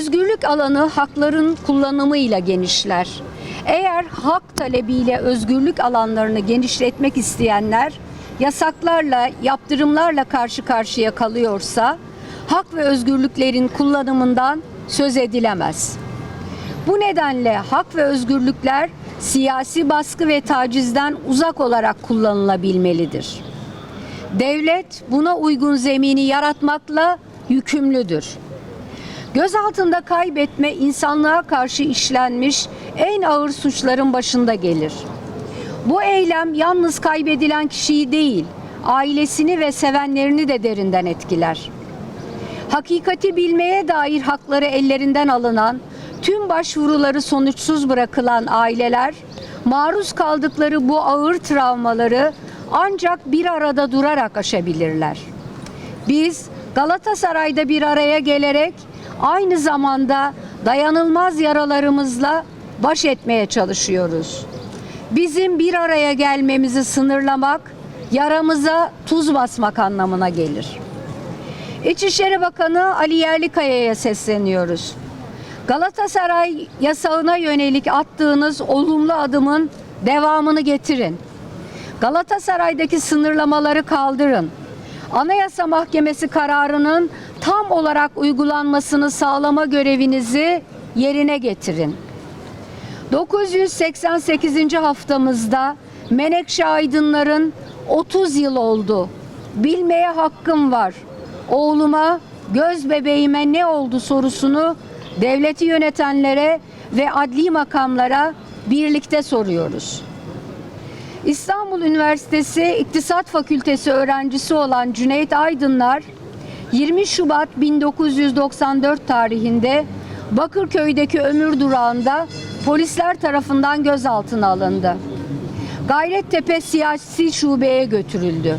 Özgürlük alanı hakların kullanımıyla genişler. Eğer hak talebiyle özgürlük alanlarını genişletmek isteyenler yasaklarla, yaptırımlarla karşı karşıya kalıyorsa hak ve özgürlüklerin kullanımından söz edilemez. Bu nedenle hak ve özgürlükler siyasi baskı ve tacizden uzak olarak kullanılabilmelidir. Devlet buna uygun zemini yaratmakla yükümlüdür. Gözaltında kaybetme insanlığa karşı işlenmiş en ağır suçların başında gelir. Bu eylem yalnız kaybedilen kişiyi değil, ailesini ve sevenlerini de derinden etkiler. Hakikati bilmeye dair hakları ellerinden alınan, tüm başvuruları sonuçsuz bırakılan aileler, maruz kaldıkları bu ağır travmaları ancak bir arada durarak aşabilirler. Biz Galatasaray'da bir araya gelerek aynı zamanda dayanılmaz yaralarımızla baş etmeye çalışıyoruz. Bizim bir araya gelmemizi sınırlamak, yaramıza tuz basmak anlamına gelir. İçişleri Bakanı Ali Yerlikaya'ya sesleniyoruz. Galatasaray yasağına yönelik attığınız olumlu adımın devamını getirin. Galatasaray'daki sınırlamaları kaldırın. Anayasa Mahkemesi kararının tam olarak uygulanmasını sağlama görevinizi yerine getirin. 988. haftamızda Menekşe Aydınlar'ın 30 yıl oldu. Bilmeye hakkım var. Oğluma, göz bebeğime ne oldu sorusunu devleti yönetenlere ve adli makamlara birlikte soruyoruz. İstanbul Üniversitesi İktisat Fakültesi öğrencisi olan Cüneyt Aydınlar 20 Şubat 1994 tarihinde Bakırköy'deki ömür durağında polisler tarafından gözaltına alındı. Gayrettepe Siyasi Şube'ye götürüldü.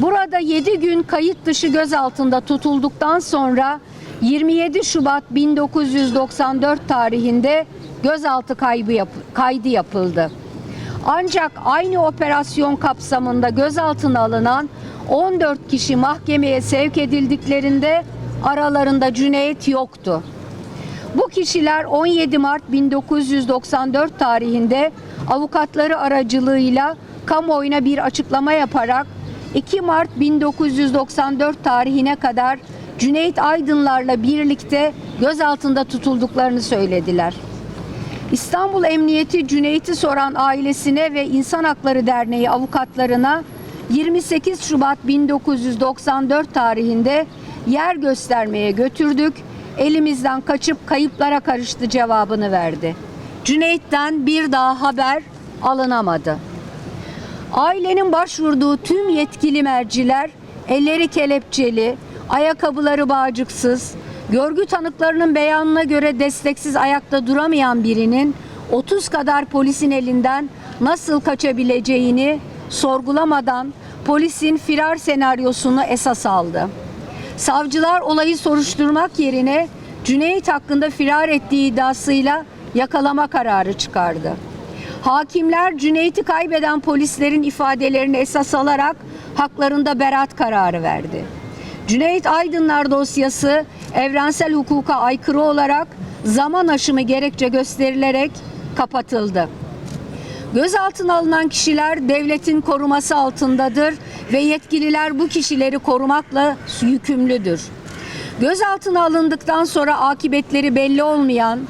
Burada 7 gün kayıt dışı gözaltında tutulduktan sonra 27 Şubat 1994 tarihinde gözaltı kaybı yap- kaydı yapıldı. Ancak aynı operasyon kapsamında gözaltına alınan 14 kişi mahkemeye sevk edildiklerinde aralarında Cüneyt yoktu. Bu kişiler 17 Mart 1994 tarihinde avukatları aracılığıyla kamuoyuna bir açıklama yaparak 2 Mart 1994 tarihine kadar Cüneyt Aydınlarla birlikte gözaltında tutulduklarını söylediler. İstanbul Emniyeti Cüneyt'i soran ailesine ve İnsan Hakları Derneği avukatlarına 28 Şubat 1994 tarihinde yer göstermeye götürdük. Elimizden kaçıp kayıplara karıştı cevabını verdi. Cüneyt'ten bir daha haber alınamadı. Ailenin başvurduğu tüm yetkili merciler elleri kelepçeli, ayakkabıları bağcıksız, görgü tanıklarının beyanına göre desteksiz ayakta duramayan birinin 30 kadar polisin elinden nasıl kaçabileceğini sorgulamadan polisin firar senaryosunu esas aldı. Savcılar olayı soruşturmak yerine Cüneyt hakkında firar ettiği iddiasıyla yakalama kararı çıkardı. Hakimler Cüneyt'i kaybeden polislerin ifadelerini esas alarak haklarında beraat kararı verdi. Cüneyt Aydınlar dosyası evrensel hukuka aykırı olarak zaman aşımı gerekçe gösterilerek kapatıldı. Gözaltına alınan kişiler devletin koruması altındadır ve yetkililer bu kişileri korumakla yükümlüdür. Gözaltına alındıktan sonra akıbetleri belli olmayan,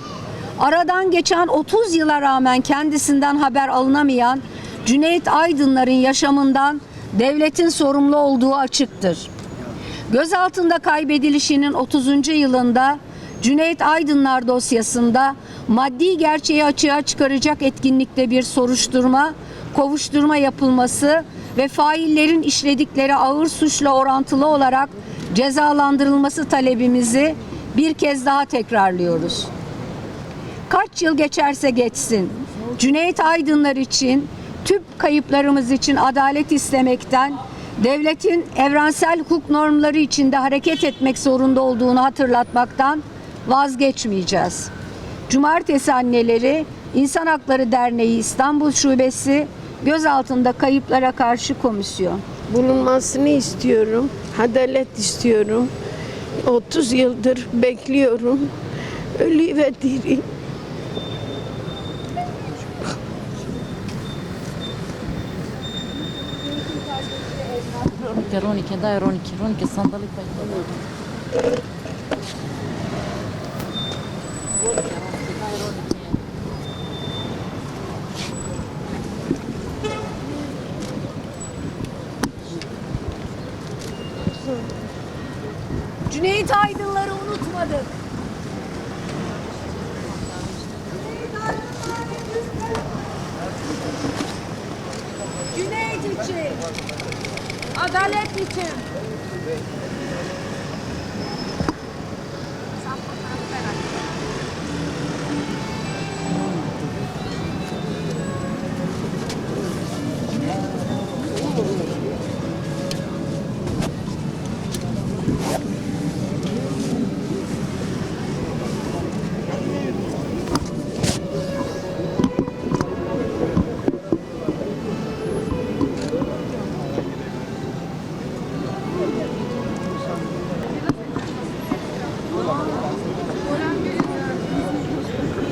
aradan geçen 30 yıla rağmen kendisinden haber alınamayan Cüneyt Aydınlar'ın yaşamından devletin sorumlu olduğu açıktır. Gözaltında kaybedilişinin 30. yılında Cüneyt Aydınlar dosyasında maddi gerçeği açığa çıkaracak etkinlikte bir soruşturma, kovuşturma yapılması ve faillerin işledikleri ağır suçla orantılı olarak cezalandırılması talebimizi bir kez daha tekrarlıyoruz. Kaç yıl geçerse geçsin Cüneyt Aydınlar için tüm kayıplarımız için adalet istemekten devletin evrensel hukuk normları içinde hareket etmek zorunda olduğunu hatırlatmaktan vazgeçmeyeceğiz. Cumartesi Anneleri İnsan Hakları Derneği İstanbul Şubesi gözaltında kayıplara karşı komisyon. bulunmasını istiyorum. Adalet istiyorum. 30 yıldır bekliyorum. ölü ve diri. Ronike, Ronike, Ronike, Ronike dodaj. Ronike, Cüneyt Aydınları unutmadık. Cüneyt için. Adalet için.